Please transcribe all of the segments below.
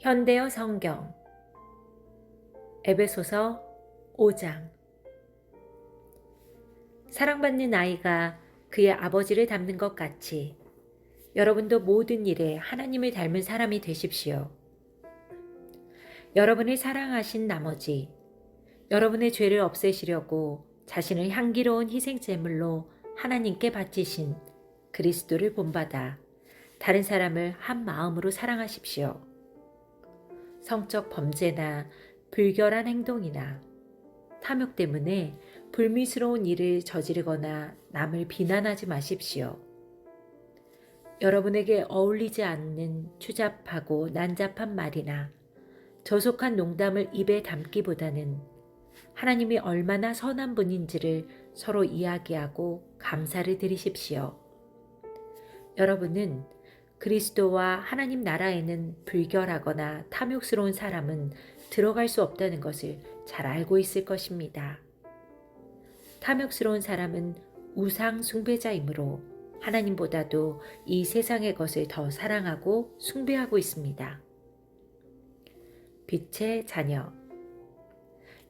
현대어 성경 에베소서 5장 사랑받는 아이가 그의 아버지를 닮는 것 같이 여러분도 모든 일에 하나님을 닮은 사람이 되십시오. 여러분을 사랑하신 나머지 여러분의 죄를 없애시려고 자신을 향기로운 희생 제물로 하나님께 바치신 그리스도를 본받아 다른 사람을 한 마음으로 사랑하십시오. 성적 범죄나 불결한 행동이나 탐욕 때문에 불미스러운 일을 저지르거나 남을 비난하지 마십시오. 여러분에게 어울리지 않는 추잡하고 난잡한 말이나 저속한 농담을 입에 담기보다는 하나님이 얼마나 선한 분인지를 서로 이야기하고 감사를 드리십시오. 여러분은 그리스도와 하나님 나라에는 불결하거나 탐욕스러운 사람은 들어갈 수 없다는 것을 잘 알고 있을 것입니다. 탐욕스러운 사람은 우상 숭배자이므로 하나님보다도 이 세상의 것을 더 사랑하고 숭배하고 있습니다. 빛의 자녀.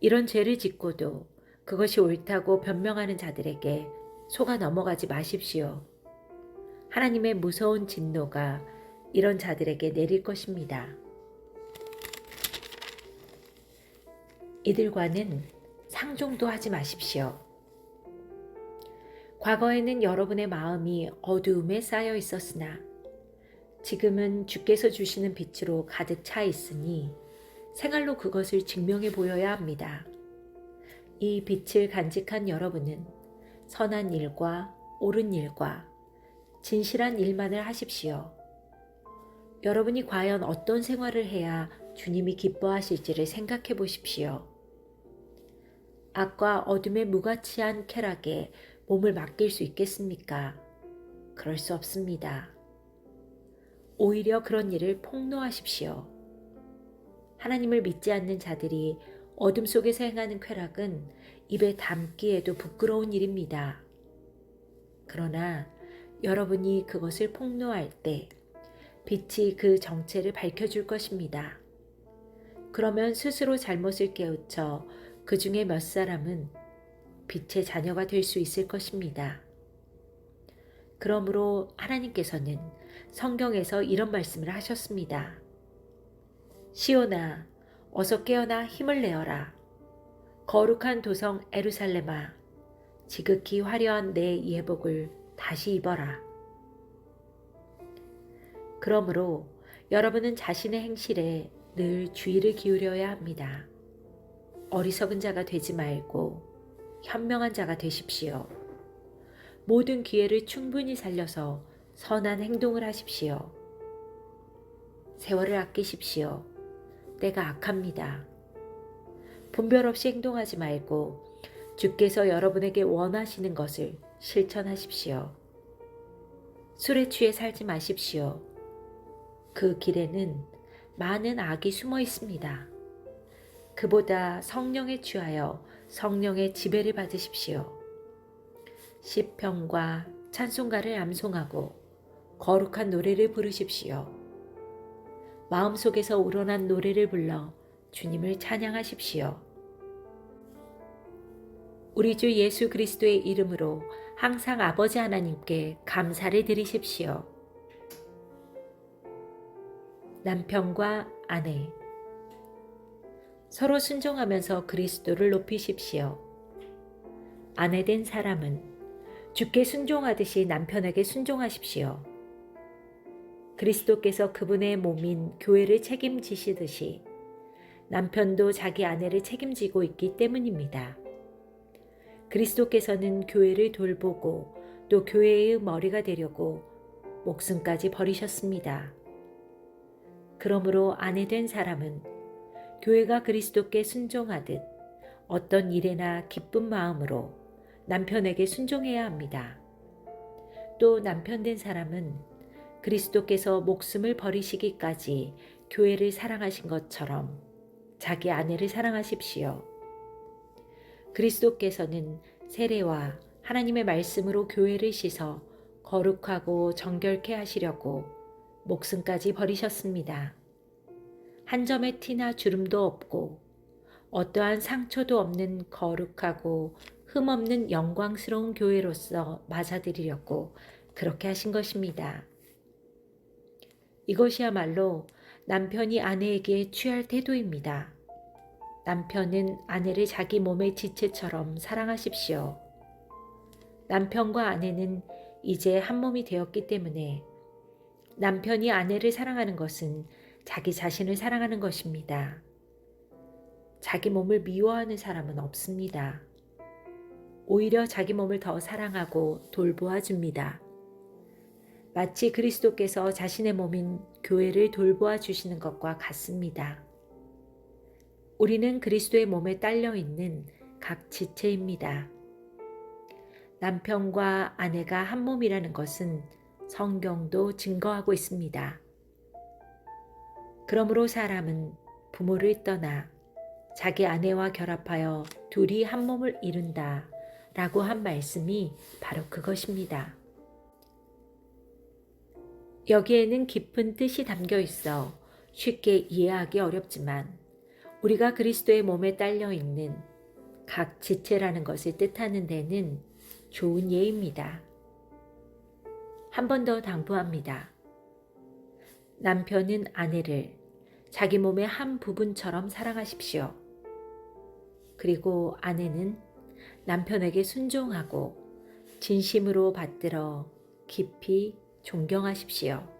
이런 죄를 짓고도 그것이 옳다고 변명하는 자들에게 속아 넘어가지 마십시오. 하나님의 무서운 진노가 이런 자들에게 내릴 것입니다. 이들과는 상종도 하지 마십시오. 과거에는 여러분의 마음이 어두움에 쌓여 있었으나 지금은 주께서 주시는 빛으로 가득 차 있으니 생활로 그것을 증명해 보여야 합니다. 이 빛을 간직한 여러분은 선한 일과 옳은 일과 진실한 일만을 하십시오. 여러분이 과연 어떤 생활을 해야 주님이 기뻐하실지를 생각해 보십시오. 악과 어둠의 무가치한 쾌락에 몸을 맡길 수 있겠습니까? 그럴 수 없습니다. 오히려 그런 일을 폭로하십시오. 하나님을 믿지 않는 자들이 어둠 속에서 행하는 쾌락은 입에 담기에도 부끄러운 일입니다. 그러나 여러분이 그것을 폭로할 때 빛이 그 정체를 밝혀줄 것입니다. 그러면 스스로 잘못을 깨우쳐 그 중에 몇 사람은 빛의 자녀가 될 수 있을 것입니다. 그러므로 하나님께서는 성경에서 이런 말씀을 하셨습니다. 시오나, 어서 깨어나 힘을 내어라. 거룩한 도성 에루살렘아, 지극히 화려한 내 예복을 다시 입어라. 그러므로 여러분은 자신의 행실에 늘 주의를 기울여야 합니다. 어리석은 자가 되지 말고 현명한 자가 되십시오. 모든 기회를 충분히 살려서 선한 행동을 하십시오. 세월을 아끼십시오. 때가 악합니다. 분별 없이 행동하지 말고 주께서 여러분에게 원하시는 것을 실천하십시오. 술에 취해 살지 마십시오. 그 길에는 많은 악이 숨어 있습니다. 그보다 성령에 취하여 성령의 지배를 받으십시오. 시편과 찬송가를 암송하고 거룩한 노래를 부르십시오. 마음속에서 우러난 노래를 불러 주님을 찬양하십시오. 우리 주 예수 그리스도의 이름으로 항상 아버지 하나님께 감사를 드리십시오. 남편과 아내 서로 순종하면서 그리스도를 높이십시오. 아내 된 사람은 주께 순종하듯이 남편에게 순종하십시오. 그리스도께서 그분의 몸인 교회를 책임지시듯이 남편도 자기 아내를 책임지고 있기 때문입니다. 그리스도께서는 교회를 돌보고 또 교회의 머리가 되려고 목숨까지 버리셨습니다. 그러므로 아내 된 사람은 교회가 그리스도께 순종하듯 어떤 일에나 기쁜 마음으로 남편에게 순종해야 합니다. 또 남편 된 사람은 그리스도께서 목숨을 버리시기까지 교회를 사랑하신 것처럼 자기 아내를 사랑하십시오. 그리스도께서는 세례와 하나님의 말씀으로 교회를 씻어 거룩하고 정결케 하시려고 목숨까지 버리셨습니다. 한 점의 티나 주름도 없고 어떠한 상처도 없는 거룩하고 흠없는 영광스러운 교회로서 맞아들이려고 그렇게 하신 것입니다. 이것이야말로 남편이 아내에게 취할 태도입니다. 남편은 아내를 자기 몸의 지체처럼 사랑하십시오. 남편과 아내는 이제 한 몸이 되었기 때문에 남편이 아내를 사랑하는 것은 자기 자신을 사랑하는 것입니다. 자기 몸을 미워하는 사람은 없습니다. 오히려 자기 몸을 더 사랑하고 돌보아 줍니다. 마치 그리스도께서 자신의 몸인 교회를 돌보아 주시는 것과 같습니다. 우리는 그리스도의 몸에 딸려 있는 각 지체입니다. 남편과 아내가 한 몸이라는 것은 성경도 증거하고 있습니다. 그러므로 사람은 부모를 떠나 자기 아내와 결합하여 둘이 한 몸을 이룬다 라고 한 말씀이 바로 그것입니다. 여기에는 깊은 뜻이 담겨 있어 쉽게 이해하기 어렵지만 우리가 그리스도의 몸에 딸려 있는 각 지체라는 것을 뜻하는 데는 좋은 예입니다. 한 번 더 당부합니다. 남편은 아내를 자기 몸의 한 부분처럼 사랑하십시오. 그리고 아내는 남편에게 순종하고 진심으로 받들어 깊이 존경하십시오.